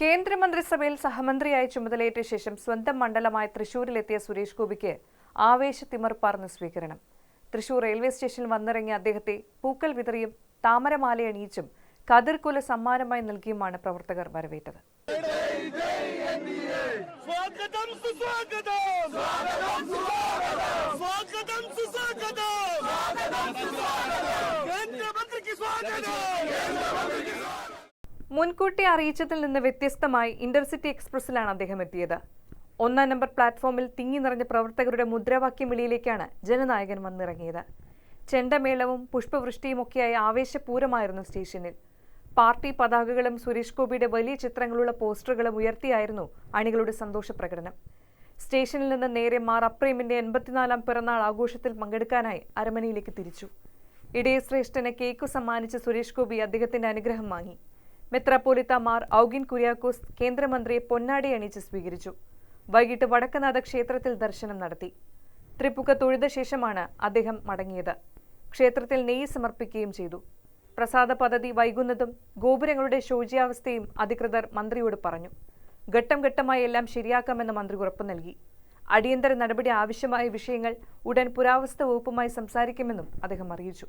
കേന്ദ്രമന്ത്രിസഭയിൽ സഹമന്ത്രിയായി ചുമതലയേറ്റ ശേഷം സ്വന്തം മണ്ഡലമായ തൃശൂരിലെത്തിയ സുരേഷ് ഗോപിക്ക് ആവേശത്തിമർപ്പാർന്ന സ്വീകരണം. തൃശൂർ റെയിൽവേ സ്റ്റേഷനിൽ വന്നിറങ്ങിയ അദ്ദേഹത്തെ പൂക്കൽ വിതറിയും താമരമാലയണിയിച്ചും കതിർക്കുല സമ്മാനമായി നൽകിയുമാണ് പ്രവർത്തകർ വരവേറ്റത്. കേന്ദ്രമന്ത്രിക്ക് സ്വാഗതം! മുൻകൂട്ടി അറിയിച്ചതിൽ നിന്ന് വ്യത്യസ്തമായി ഇന്റർസിറ്റി എക്സ്പ്രസിലാണ് അദ്ദേഹം എത്തിയത്. ഒന്നാം നമ്പർ പ്ലാറ്റ്ഫോമിൽ തിങ്ങി നിറഞ്ഞ പ്രവർത്തകരുടെ മുദ്രാവാക്യം വിളിയിലേക്കാണ് ജനനായകൻ വന്നിറങ്ങിയത്. ചെണ്ടമേളവും പുഷ്പവൃഷ്ടിയുമൊക്കെയായി ആവേശപൂരമായിരുന്നു സ്റ്റേഷനിൽ. പാർട്ടി പതാകകളും സുരേഷ് ഗോപിയുടെ വലിയ ചിത്രങ്ങളുള്ള പോസ്റ്ററുകളും ഉയർത്തിയായിരുന്നു അണികളുടെ സന്തോഷ പ്രകടനം സ്റ്റേഷനിൽ നിന്ന് നേരെ മാർ അപ്രേമിന്റെ എൺപത്തിനാലാം പിറന്നാൾ ആഘോഷത്തിൽ പങ്കെടുക്കാനായി അരമനയിലേക്ക് തിരിച്ചു. ഇടയശ്രേഷ്ഠന് കേക്ക് സമ്മാനിച്ച സുരേഷ് ഗോപി അദ്ദേഹത്തിന്റെ അനുഗ്രഹം വാങ്ങി. മെത്രാപ്പോലിത്ത മാർ ഔഗിൻ കുര്യാക്കോസ് കേന്ദ്രമന്ത്രി പൊന്നാടി അണിച്ച് സ്വീകരിച്ചു. വൈകിട്ട് വടക്കനാഥ ക്ഷേത്രത്തിൽ ദർശനം നടത്തി. ത്രിപുക തൊഴുത ശേഷമാണ് അദ്ദേഹം മടങ്ങിയത്. ക്ഷേത്രത്തിൽ നെയ്യ് സമർപ്പിക്കുകയും ചെയ്തു. പ്രസാദ പദ്ധതി വൈകുന്നതും ഗോപുരങ്ങളുടെ ശോചിയാവസ്ഥയും അധികൃതർ മന്ത്രിയോട് പറഞ്ഞു. ഘട്ടം ഘട്ടമായി എല്ലാം ശരിയാക്കാമെന്ന് മന്ത്രി ഉറപ്പു നൽകി. അടിയന്തര നടപടി ആവശ്യമായ വിഷയങ്ങൾ ഉടൻ പുരാവസ്തു വകുപ്പുമായി സംസാരിക്കുമെന്നും അദ്ദേഹം അറിയിച്ചു.